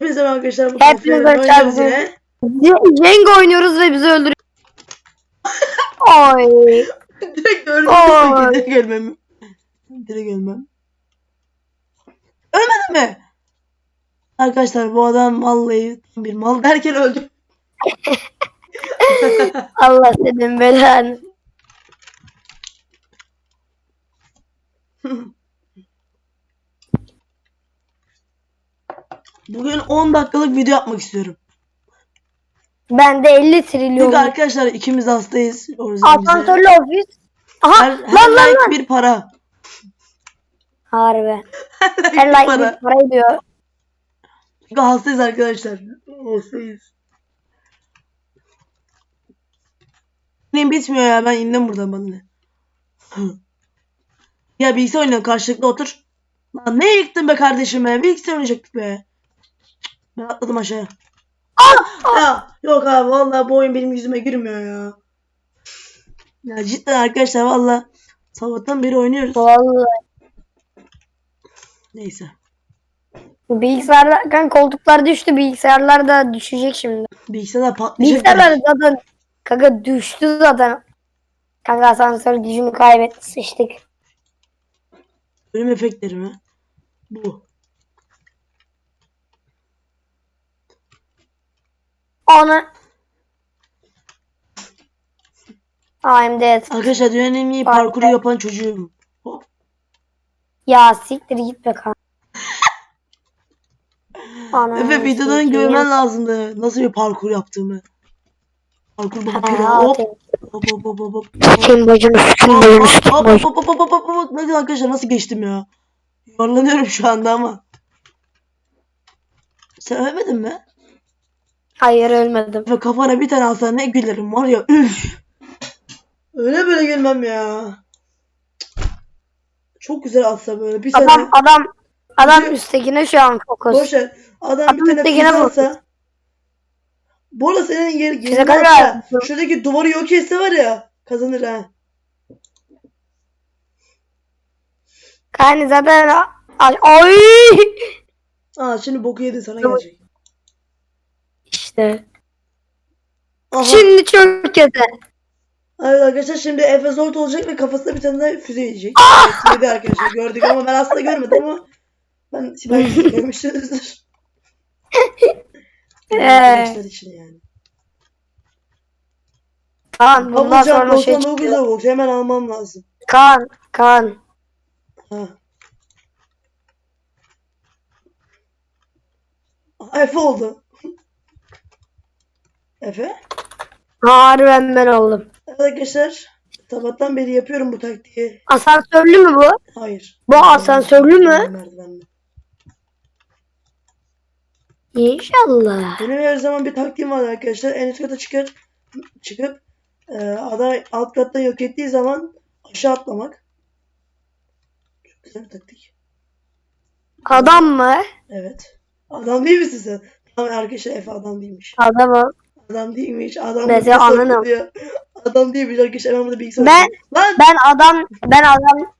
Hepinize merhaba arkadaşlar. Bu Hepinize hoş oynuyoruz geldiniz. Jenga oynuyoruz ve bizi öldürüyor. Oy. Direkt öldüm. Direkt ölmem. Direkt ölmem. Ölmedin mi? Arkadaşlar bu adam vallahi tam bir mal derken öldü. Allah senin belanı. Bugün 10 dakikalık video yapmak istiyorum. Ben de 50 trilyon. Çünkü arkadaşlar ikimiz hastayız. Asansörlü ofis. Aha her, her lan like lan. bir para. Harbi. Her like bir like para. bir para ediyor. Çünkü hastayız arkadaşlar. Hastayız. Benim bitmiyor ya ben indim buradan bana ne. ya bilgisayar oynuyor karşılıklı otur. Lan ne yıktın be kardeşim be bilgisayar oynayacaktık be. Ben atladım aşağıya. Ah! Ya, yok abi vallahi bu oyun benim yüzüme girmiyor ya. Ya cidden arkadaşlar vallahi sabahtan beri oynuyoruz. Vallahi. Neyse. Bilgisayarlar, kan koltuklar düştü. Bilgisayarlar da düşecek şimdi. Bilgisayarlar patlayacak. Bilgisayarlar zaten kanka düştü zaten. Kanka asansör gücünü kaybetti. Sıçtık. Bölüm efektleri mi? Bu. Ona. I'm dead. Arkadaşlar dünyanın en iyi parkuru yapan çocuğum. Hop. Ya siktir git be kanka. Ana. Efe videodan görmen lazımdı. Nasıl bir parkur yaptığımı. Parkur pira. Ha, Hop. aferin. Hop hop hop hop hop. Bacını sikim Hop bacını hop sikim hop bacını. hop hop hop hop hop. Ne kadar arkadaşlar nasıl geçtim ya? Yuvarlanıyorum şu anda ama. Sen ölmedin mi? Hayır ölmedim. Efe kafana bir tane alsan ne gülerim var ya. Üf. Öyle böyle gülmem ya. Çok güzel atsa böyle. Bir Adam tane. adam adam Bizi- üsttekine şu an fokus. Boş ver. Adam Adam bir tane vurdu. atsa. Bu arada senin yer, kanka. atsa. Şuradaki duvarı yok etse var ya. Kazanır ha. Yani zaten ay Aa şimdi boku yedin sana gelecek. İşte. Aha. Şimdi çok kötü. Evet arkadaşlar şimdi Efe Zort olacak ve kafasına bir tane daha füze yiyecek. Yedi arkadaşlar gördük ama ben aslında görmedim ama ben belki görmüşsünüzdür. Arkadaşlar için yani. Kaan bundan Pabucan sonra şey 99 çıkıyor. Robux hemen almam lazım. Kaan Kaan. Ha. Efe oldu. Efe? Harbiden ben oldum. Evet arkadaşlar sabahtan beri yapıyorum bu taktiği. Asansörlü mü bu? Hayır. Bu asansörlü mü? Merdivenli. İnşallah. Benim her zaman bir taktiğim var arkadaşlar. En üst kata çıkar, çıkıp e, adam alt katta yok ettiği zaman aşağı atlamak. Çok güzel bir taktik. Adam mı? Evet. Adam değil misin sen? Tamam arkadaşlar Efe adam değilmiş. Adamım. Adam değilmiş. Adam Mesela ananım. Adam değilmiş arkadaşlar. Ben burada bilgisayar Ben-. Lan! Ben adam ben adam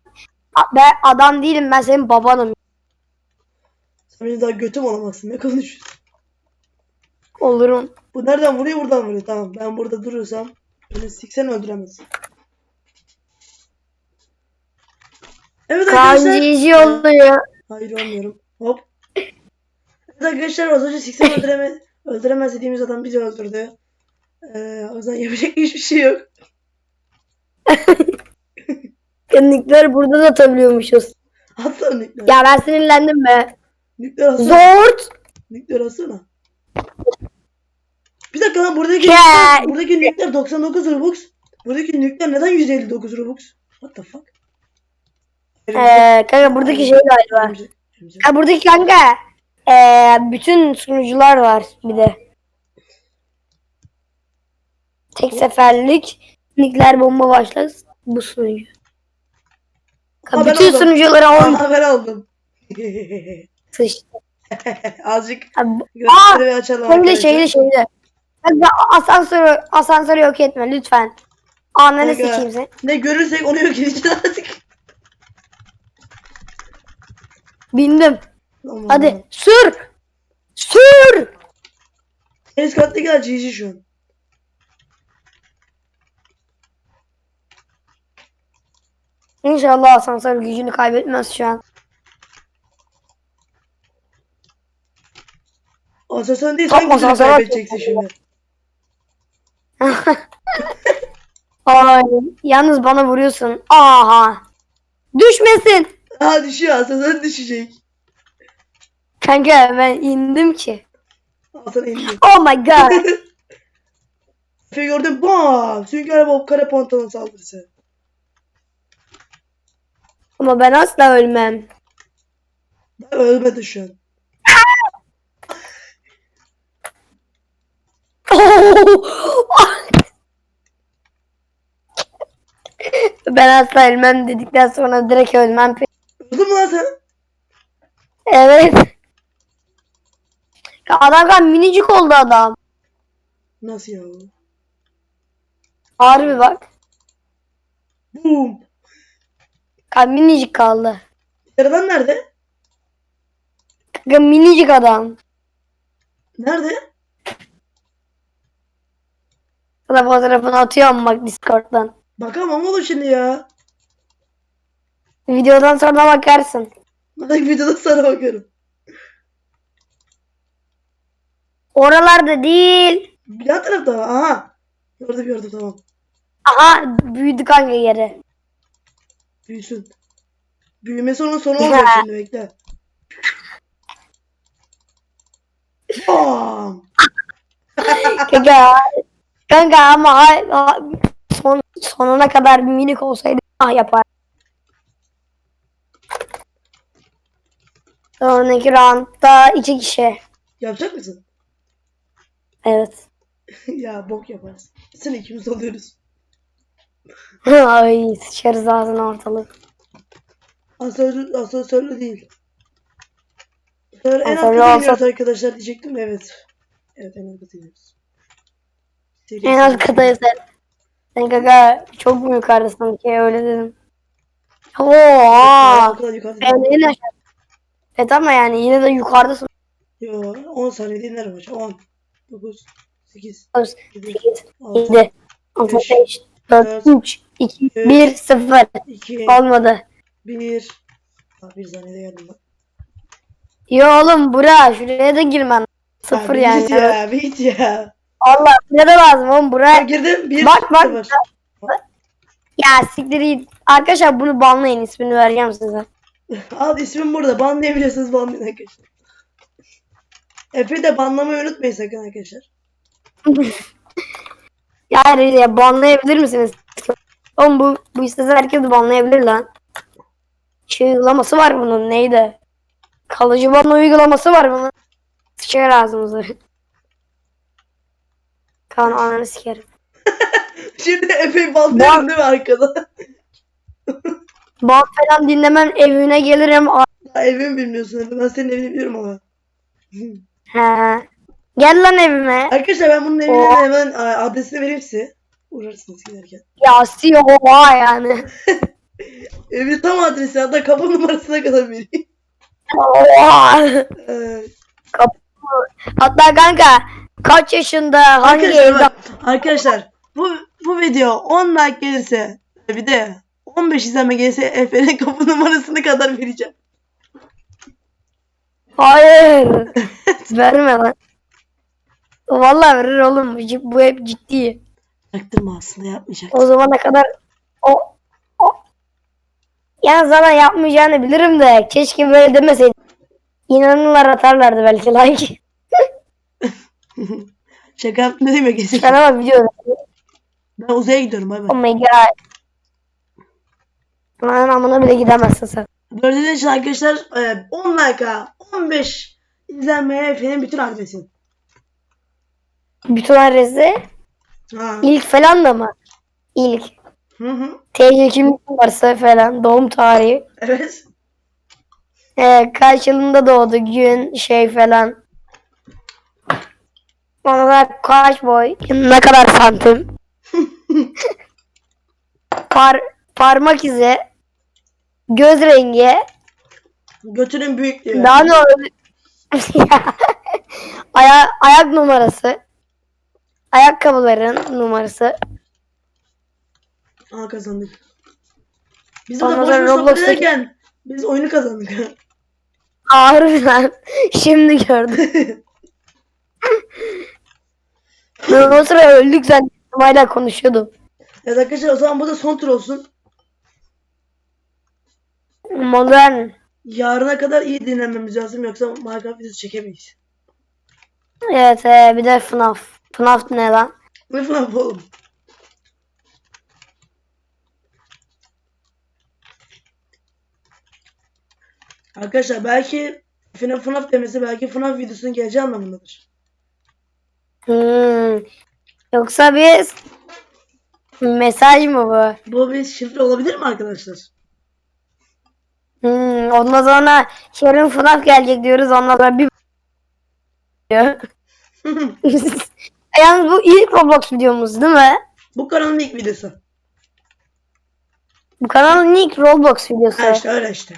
ben adam değilim ben senin babanım. Sen benim daha götüm olamazsın. Ne konuşuyorsun? Olurum. Bu nereden vuruyor buradan vuruyor. Tamam ben burada durursam beni siksen öldüremezsin. Evet arkadaşlar. Kancici oluyor. Hayır olmuyorum. Hop. Evet arkadaşlar az önce siksen öldüremez, öldüremez dediğimiz adam bizi öldürdü. Ee, o yüzden yapacak hiçbir şey yok. Nükleer burada da atabiliyormuşuz. Atsana nükleer. Ya ben sinirlendim be. Nükleer atsana. Zort. Nükleer atsana. Bir dakika lan buradaki nükleer, buradaki nükleer 99 Robux. Buradaki nükleer neden 159 Robux? What the fuck? Ee, kanka buradaki şey galiba. Ha, buradaki kanka ee, bütün sunucular var bir de. Tek seferlik nükleer bomba başlar bu sunucu. Ha, ben bütün aldım. sunuculara on Aa ben sıçtı. Azıcık Ha, bu- gösteri açalım arkadaşlar. şeyle şeyle. Kanka asansörü, asansörü yok etme lütfen. Ananı Kanka, sikeyim sen. Ne görürsek onu yok edeceğiz artık. Bindim. Aman Hadi Allah'ım. sür. Sür. En üst kattakiler GG şu an. İnşallah asansör gücünü kaybetmez şu an. Asansör değil sen gücünü asansör kaybedeceksin şimdi. Ay, yalnız bana vuruyorsun. Aha. Düşmesin. Aa düşüyor asansör düşecek. Kanka ben indim ki. Al sana indi. Oh my god. Efe gördün bam. Sünger Bob kare pantolon saldırısı. Ama ben asla ölmem. Ben ölmedi şu an. ben asla ölmem dedikten sonra direkt ölmem. Öldün mü lan sen? Evet. Ya adam kan minicik oldu adam. Nasıl ya? Harbi bak. Boom. Kan minicik kaldı. Yaradan nerede? Kanka minicik adam. Nerede? Sana fotoğrafını atıyorum bak Discord'dan. Bakamam oğlum şimdi ya. Videodan sonra bakarsın. Ben videoda sana bakarım. Oralarda değil. Yan tarafta mı? Aha. Gördüm gördüm tamam. Aha büyüdü kanka yeri. Büyüsün. Büyümesi onun sonu olacak şimdi bekle. Bam. Kanka, kanka ama son, sonuna kadar minik olsaydı ah yapar. Sonraki roundda iki kişi. Yapacak mısın? Evet. ya bok yaparız. Sen ikimiz oluyoruz. Ay sıçarız ağzına ortalık. Asansör, asansörlü değil. Asansör en Asansörlü kata olsa- iniyoruz arkadaşlar diyecektim evet. Evet en alt kata iniyoruz. En kadar sen. Sen kanka çok mu yukarıdasın ki öyle dedim. Oo. O kadar yukarıda Ben yine aşağı. Evet ama yani yine de yukarıdasın. Yo 10 saniyede inerim hocam. 10, 9, 8, 9, 7, 8, 6, 7, 6, Beş, 5, 4, 3, 2, üç, 1, 0. 2, Olmadı. 1. Aa, bir saniyede geldim. Yo oğlum bura şuraya da girmen. Sıfır bir yani. Git ya, bir git ya. Allah buraya da lazım oğlum buraya. girdim. 1, Bak, bak. 0. Ya siktir git. Arkadaşlar bunu banlayın ismini vereceğim size. Al ismim burada. Banlayabilirsiniz banlayın arkadaşlar. Efe de banlamayı unutmayın sakın arkadaşlar. Ya hayır ya banlayabilir misiniz? Oğlum bu, bu istese herkes banlayabilir lan. Şey uygulaması var bunun neydi? Kalıcı ban uygulaması var bunun. Sıçar ağzımızı. Kan ananı sikerim. Şimdi Efe'yi banlıyorum değil mi arkada? Ban falan dinlemem evine gelirim. a- Daha evimi bilmiyorsun. Ben senin evini biliyorum ama. He. Gel lan evime. Arkadaşlar ben bunun evine Oo. hemen a, adresini vereyim size. Uğrarsınız giderken. Ya siyo oha yani. Evin tam adresi hatta kapı numarasına kadar vereyim. Oha. Ee, Hatta kanka kaç yaşında hangi arkadaşlar, evde bak, arkadaşlar bu, bu video 10 like gelirse bir de 15 izlenme gelirse Efe'nin kapı numarasını kadar vereceğim. Hayır. Verme lan. Vallahi verir oğlum. Bu- hep ciddi. Çaktırma aslında yapmayacak. O zamana kadar o o yani zaten yapmayacağını bilirim de keşke böyle demeseydim. İnanırlar atarlardı belki like. Şaka ne demek kesin. Sana bak video. Ben uzaya gidiyorum bay Oh my god. Lan amına bile gidemezsin sen. Gördüğünüz için arkadaşlar e, 10 like'a 15 izlenmeye Efe'nin bütün adresi. Bütün adresi Ha. ilk falan da mı? İlk. Hı hı. TC kimlik varsa falan doğum tarihi. Evet. Ee, kaç yılında doğdu gün şey falan. Ona kaç boy, ne kadar santim. Par parmak izi, göz rengi, Götünün büyüklüğü. daha ne? Ya, aya ayak numarası. Ayakkabıların numarası. Aa kazandık. Biz Ondan burada boş sonra boş sohbet Roblox'ta- ederken biz oyunu kazandık. Harbiden. Şimdi gördüm. Ben o sıra öldük sen hala konuşuyordum. evet arkadaşlar o zaman bu da son tur olsun. Modern. Yarına kadar iyi dinlenmemiz lazım yoksa Minecraft videosu çekemeyiz. Evet e, bir de FNAF. FNAF ne lan? Ne falan oğlum. Arkadaşlar belki FNAF, FNAF demesi belki FNAF videosunun geleceği anlamındadır. Hmm. Yoksa biz mesaj mı bu? Bu bir şifre olabilir mi arkadaşlar? Hmm. Ondan sonra yarın FNAF gelecek diyoruz ondan sonra bir Yalnız bu ilk Roblox videomuz değil mi? Bu kanalın ilk videosu. Bu kanalın ilk Roblox videosu. Ha işte öyle işte.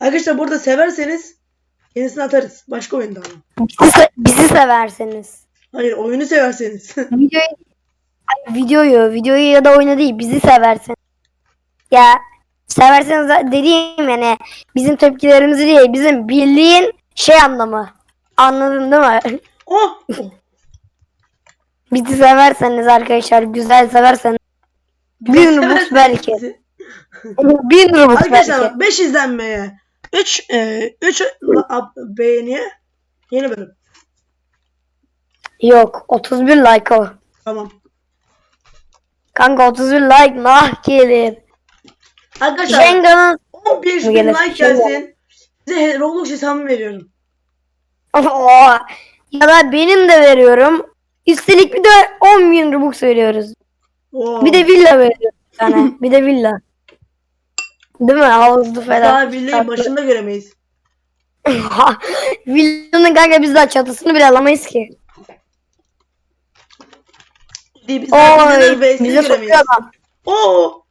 Arkadaşlar burada severseniz yenisini atarız. Başka oyunda ama. Bizi, se- bizi severseniz. Hayır oyunu severseniz. Videoyu, videoyu, videoyu ya da oyunu değil bizi severseniz. Ya severseniz de- dediğim yani bizim tepkilerimizi değil bizim bildiğin şey anlamı. Anladın değil mi? oh! Bizi severseniz arkadaşlar güzel severseniz. Bin Robux belki. Bin belki. Arkadaşlar 5 izlenmeye 3 3 beğeniye yeni bölüm. Yok 31 like o. Tamam. Kanka 31 like nah gelir. Arkadaşlar Jenga'nın 15 bin Gelir. like gelsin. Size Roblox hesabımı veriyorum. Oo. ya da benim de veriyorum. Üstelik bir de 10 bin Robux veriyoruz. Oo. Bir de villa veriyoruz bir tane. bir de villa. Değil mi? Havuzlu falan. daha villayı başında göremeyiz. Villanın kanka biz daha çatısını bile alamayız ki. Değil, biz daha Oy, bize göremeyiz. sokuyor adam. Oo.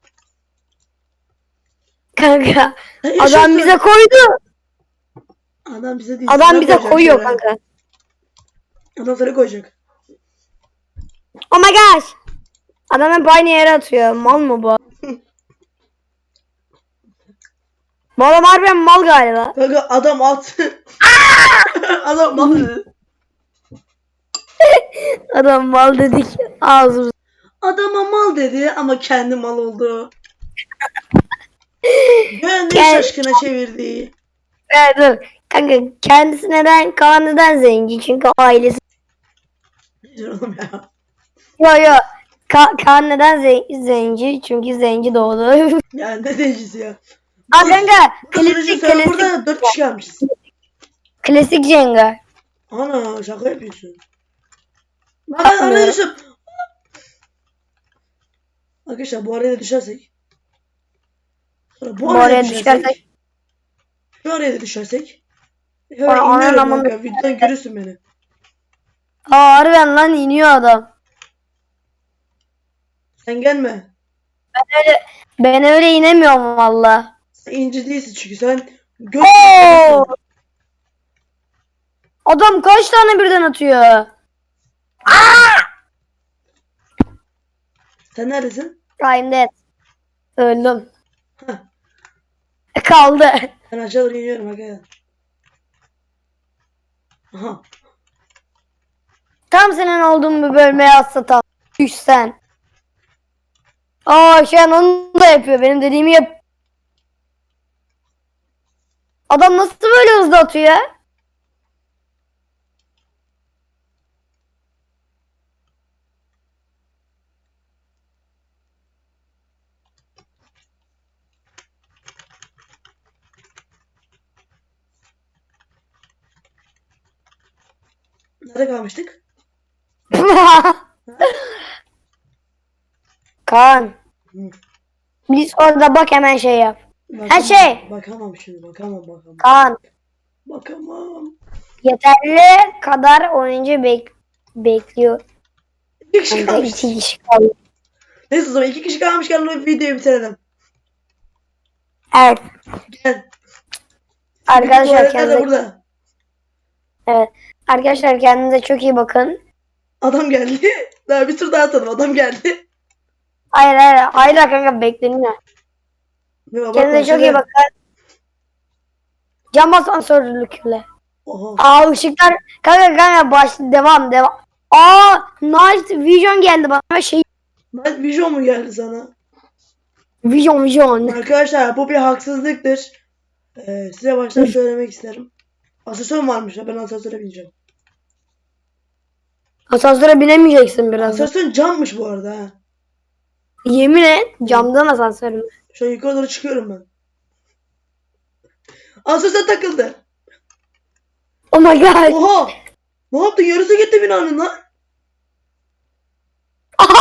Kanka. Adam bize koydu. Adam bize değil. Adam bize koyuyor şöyle. kanka. Adam sana koyacak. Oh my gosh. Adam hep aynı yere atıyor. Mal mı bu? Bu adam harbiden mal galiba. Kanka adam at. adam mal. Adam mal dedik. Ağzımız. Adama mal dedi ama kendi mal oldu. Gönlü Gel. şaşkına çevirdi. Evet, dur. Kanka kendisi neden Kaan neden zengin? Çünkü ailesi. Ne diyor oğlum ya? Yo yo. Ka Kaan neden ze- zenci? Çünkü zenci doğdu. Ya ne derecesi ya? Aa kanka Klasik klasik burada 4 kişi kalmışız. klasik Jenga. Ana şaka yapıyorsun. Aa, ana. Yusuf. Arkadaşlar bu araya düşersek. Sonra bu, Bu araya, düşersek. Şu araya düşersek. Hemen ananın iniyorum kanka. Videodan görürsün beni. Aa harbiden lan iniyor adam. Sen gelme. Ben öyle inemiyorum valla. Sen inci değilsin çünkü sen göz Oo! Adam kaç tane birden atıyor? Sen neredesin? I'm dead. Öldüm. Heh, Kaldı. ben aşağı doğru iniyorum. Aha. Tam senin olduğun bir bölmeye atsa tam. Düşsen. Aa şu an onu da yapıyor. Benim dediğimi yap. Adam nasıl böyle hızlı atıyor ya? Nerede kalmıştık? Kaan. Hı. Biz orada bak hemen şey yap. Bakamam, şey. Bakamam şimdi. Bakamam bakamam. Kaan. Bakamam. Yeterli kadar oyuncu bek bekliyor. Bir kişi kalmış. iki kişi kaldı. Neyse o zaman iki kişi kalmışken videoyu bitirelim. Evet. Gel. Arkadaşlar kendinize, burada. evet. Arkadaşlar kendinize çok iyi bakın. Adam geldi. Daha bir tur daha atalım. Adam geldi. Hayır hayır hayır kanka bekleniyor. Yok, bak, Kendinize çok iyi bakın. Cam asansörlükle. Oha. Aa ışıklar kanka kanka baş devam devam. Aa Night Vision geldi bana şey Night Vision mu geldi sana? Vision Vision. Arkadaşlar bu bir haksızlıktır. Ee, size baştan söylemek isterim. Asansör varmış ya ben asansöre bineceğim. Asansöre binemeyeceksin birazdan. Asansör cammış bu arada ha. Yemin et camdan asansör mü? Şöyle yukarı doğru çıkıyorum ben. Asansör takıldı. Oh my god. Oha! Ne yaptın? Yarısı gitti binanın lan.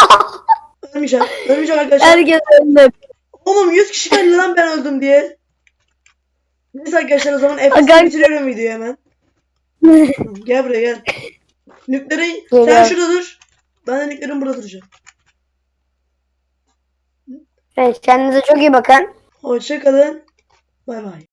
Ölmeyeceğim. Ölmeyeceğim arkadaşlar. Herkes öldü. Oğlum 100 kişi geldi lan ben öldüm diye. Neyse arkadaşlar o zaman Efes'i bitiriyorum videoyu hemen. Gel buraya gel. Nükleri sen şurada dur. Ben de nüklerin burada duracağım. evet kendinize çok iyi bakın. Hoşça kalın. Bay bay.